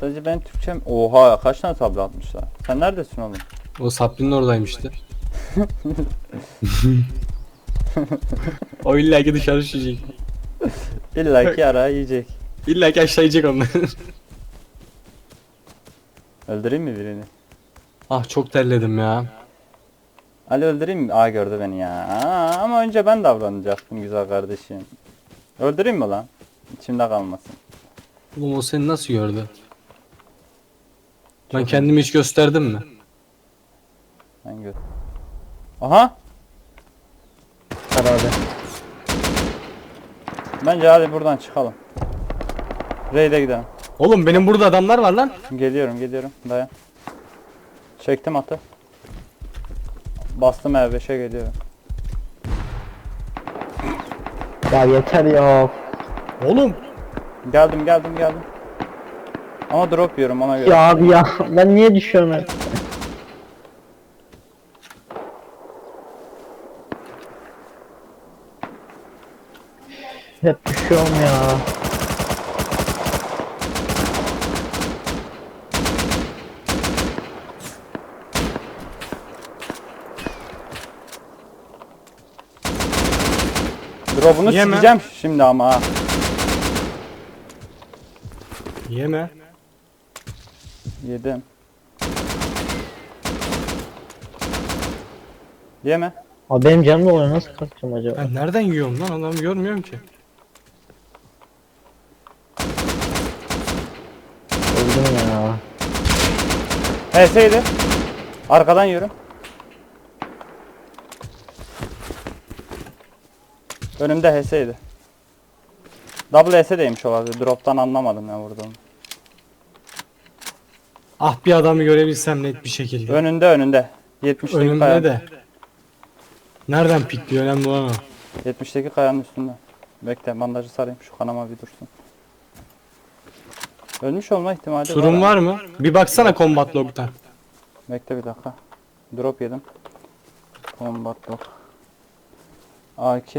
Sadece ben Türkçem... Oha kaç tane tablo atmışlar. Sen neredesin oğlum? O Sabri'nin oradaymıştı. o illa ki dışarı düşecek. İlla ki ara yiyecek. İlla ki aşağı yiyecek onlar. Öldüreyim mi birini? ah çok terledim ya. Ali öldüreyim mi? Aa gördü beni ya. Aa, ama önce ben davranacaktım güzel kardeşim. Öldüreyim mi lan? İçimde kalmasın. Oğlum o seni nasıl gördü? Ben kendimi hiç gösterdim mi? Ben gör. Aha! Herhalde. Bence hadi buradan çıkalım. Raid'e gidelim. Oğlum benim burada adamlar var lan. Geliyorum geliyorum. Dayan. Çektim atı. Bastım E5'e geliyorum. Ya yeter ya. Oğlum. Geldim geldim geldim. Ama drop yiyorum ona göre. Ya abi ya. Ben niye düşüyorum hep? Hep düşüyorum ya. Drop'unu Yeme. sileceğim şimdi ama ha. Yeme. Yedim. Yeme. Abi benim canım da oluyor. Nasıl kalkacağım acaba? Ben nereden yiyorum lan adamı görmüyorum ki. Öldüm ya. HS'ydi. Arkadan yürü. Önümde HS'ydi. Double HS'deymiş olabilir. Drop'tan anlamadım ya vurduğumu. Ah bir adamı görebilsem net bir şekilde. Önünde önünde. 70'teki Önümde kayanın. de. Nereden pikliyor önemli olan o. 70'teki kayanın üstünde. Bekle bandajı sarayım şu kanama bir dursun. Ölmüş olma ihtimali Sorun var. var mı? Bir baksana combat log'tan. Bekle bir dakika. Drop yedim. Combat lock. AK.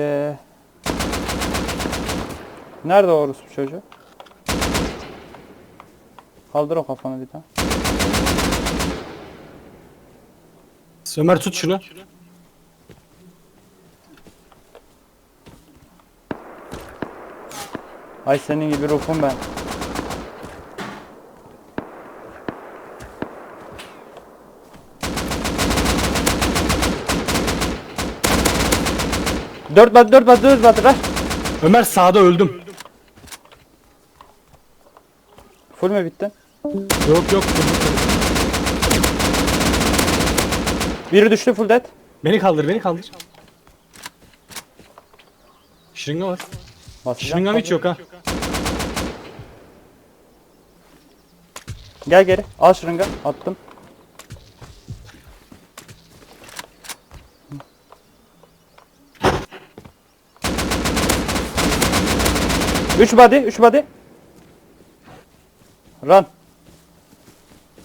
Nerede orospu çocuğu? Kaldır o kafanı bir daha. Ömer tut şunu. Ay senin gibi ruhum ben. Dört bat dört bat dört bat rush. Ömer sağda öldüm. Full mü bitti? Yok yok. Biri düştü full dead. Beni kaldır beni kaldır. Şırınga var. Basacağım. Şırıngam hiç yok ha. Gel geri. Al şırınga. Attım. Üç body, üç body. Run.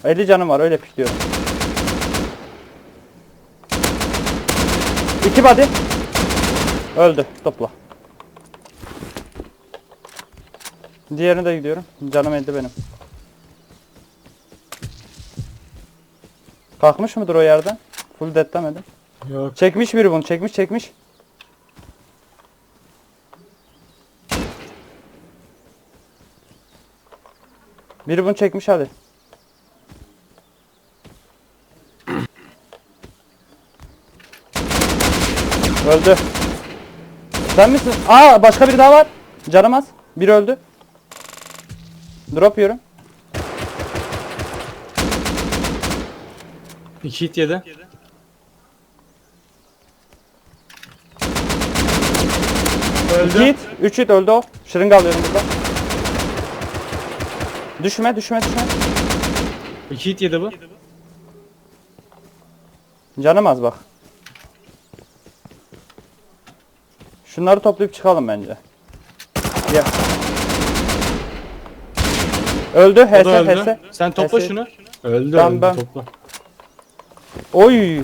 50 canım var öyle pikliyorum. İki body. Öldü. Topla. Diğerine de gidiyorum. Canım elde benim. Kalkmış mıdır o yerden? Full dead demedim. Yok. Çekmiş biri bunu. Çekmiş çekmiş. Biri bunu çekmiş hadi. Öldü. Sen misin? Aa başka biri daha var. Canım az. Biri öldü. Drop yiyorum. İki hit yedi. İki hit. Üç hit öldü o. Şırınga alıyorum burada. Düşme düşme düşme. İki hit yedi bu. Canım az bak. Şunları toplayıp çıkalım bence. Ya. Öldü. O HS öldü. HS. Sen topla HS. şunu. Öldü Ben- öldü ben- topla. Oy.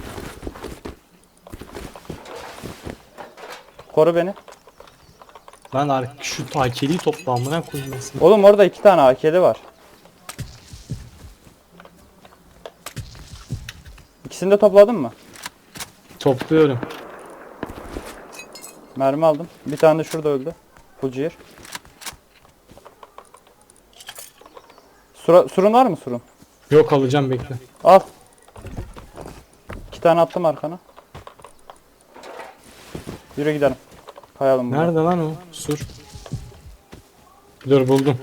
Koru beni. Lan ar- şu takeliği topla amına koymasın. Oğlum orada iki tane AK'li var. İkisini de topladın mı? Topluyorum. Mermi aldım. Bir tane de şurada öldü. Clear. Sura, surun var mı surun? Yok alacağım bekle. Al. İki tane attım arkana. Yürü gidelim. Kayalım buradan. Nerede lan o? Sur. Dur buldum.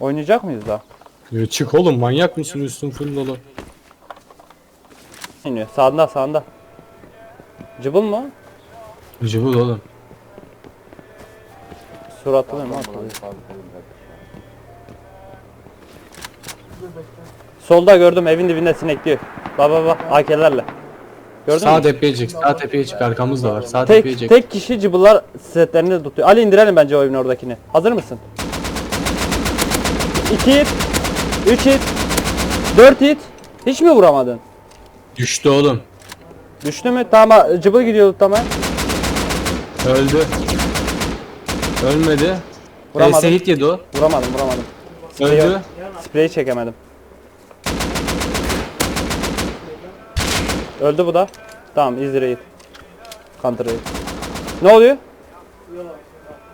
Oynayacak mıyız daha? Yürü çık oğlum manyak mısın üstün full dolu. İniyor. Sağında sağında. Cıbıl mı? Cıvıl oğlum. Sur atılıyor mu? Atılıyor. Solda gördüm evin dibinde sinekliyor. Baba baba AK'lerle. Gördün Sağ mü? tepeye çık. Sağ tepeye çık. Arkamız da var. Sağ tepeye Tek, çık. tek kişi cıbıllar setlerini tutuyor. Ali indirelim bence o evin oradakini. Hazır mısın? 2 hit. 3 hit. 4 hit. Hiç mi vuramadın? Düştü oğlum. Düştü mü? Tamam cıbıl gidiyordu tamam. Öldü. Ölmedi. Vuramadım. E, Seyit yedi o. Vuramadım vuramadım. Öldü. Spreyi çekemedim. Öldü bu da. Tamam raid. Counter raid. Ne oluyor?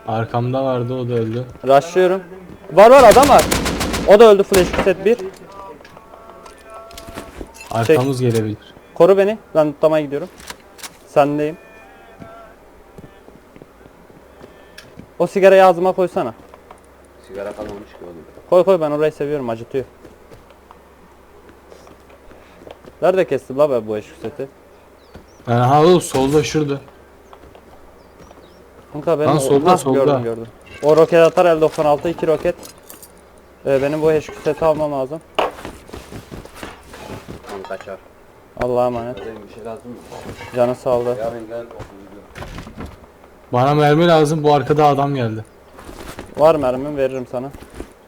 Arkamda vardı o da öldü. Rushlıyorum. Var var adam var. O da öldü flash set 1. Arkamız gelebilir. Koru beni. Ben tutmaya gidiyorum. Sendeyim. O sigarayı ağzıma koysana. Sigara kalmamış ki oğlum. Koy koy ben orayı seviyorum acıtıyor. Nerede kestim la ben bu eşik seti? Ha oğlum solda şurada. Kanka benim Lan o- solda, solda. Gördüm gördüm. O roket atar el 96 2 roket. Ee, benim bu HQ seti almam lazım. Lan kaçar. Allah'a emanet. Benim bir şey lazım mı? Canı sağ ol. Ya ben gel. Bana mermi lazım. Bu arkada adam geldi. Var mermim veririm sana.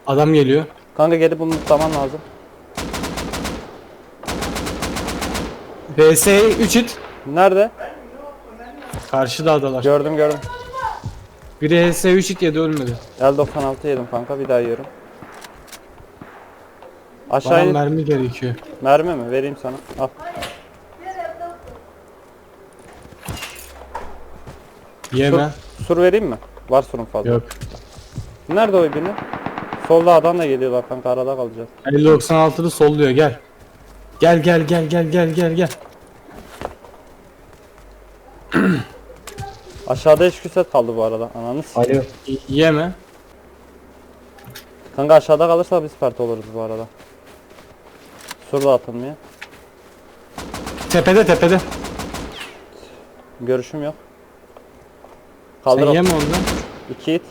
Adam geliyor. Kanka gelip bunu tutman lazım. VS 3 it. Nerede? Karşıda adalar. Gördüm gördüm. Biri HS 3 it yedi ölmedi. El 96 yedim kanka bir daha yiyorum. Bana Aşağı in. mermi gerekiyor. Mermi mi? Vereyim sana. Al. Yeme. Sur vereyim mi? Var surun fazla. Yok. Nerede o ibini? Solda adam da geliyorlar kanka arada kalacağız. 50-96'lı solluyor gel. Gel gel gel gel gel gel gel. Aşağıda HQ set kaldı bu arada. Ananı s-. Y- Yeme. Kanka aşağıda kalırsa biz pert oluruz bu arada. Sur da atılmıyor. Tepede tepede. Görüşüm yok. Sen Kaldır o. yeme ondan. İki it.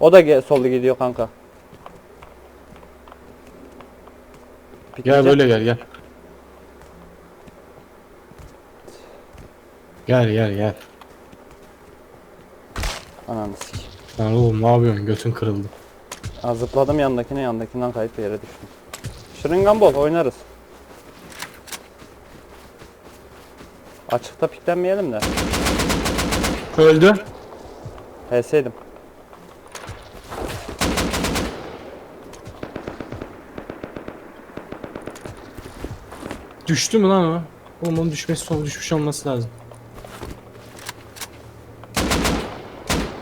O da solda gidiyor kanka. Gel böyle gel gel. Gel gel gel. Ananı sik. Lan oğlum ne yapıyorsun? Götün kırıldı. Ha, zıpladım yandakine yandakinden kayıp bir yere düştüm. Şırıngan bol oynarız. Açıkta piklenmeyelim de. Öldü. HS'ydim. Düştü mü lan o? Oğlum onun düşmesi sonra düşmüş olması lazım.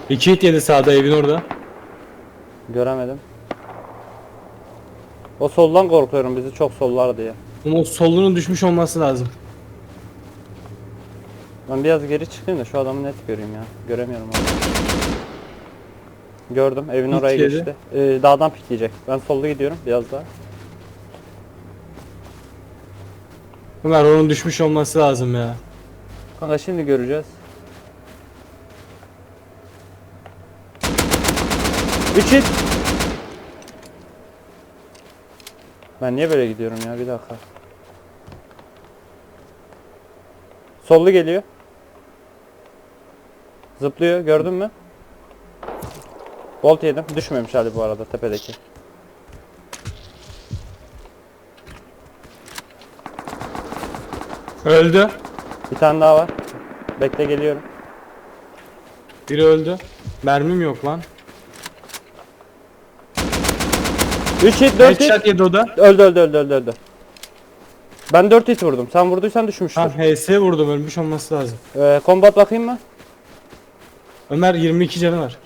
İki hit yedi sağda evin orada. Göremedim. O soldan korkuyorum bizi çok sollar diye. Ama o solunun düşmüş olması lazım. Ben biraz geri çıkayım da şu adamı net göreyim ya. Göremiyorum onu. Gördüm evin oraya yedi. geçti. Ee, dağdan pikleyecek. Ben solda gidiyorum biraz daha. Ömer onun düşmüş olması lazım ya. Kanka şimdi göreceğiz. 3 hit. Ben niye böyle gidiyorum ya bir dakika. Sollu geliyor. Zıplıyor gördün mü? Bolt yedim. Düşmemiş hali bu arada tepedeki. Öldü. Bir tane daha var. Bekle geliyorum. Biri öldü. Mermim yok lan. 3 hit 4 hit. Headshot yedi o da. Öldü öldü öldü öldü öldü. Ben 4 hit vurdum. Sen vurduysan düşmüştür. Ha HS vurdum ölmüş olması lazım. Ee, combat bakayım mı? Ömer 22 canı var.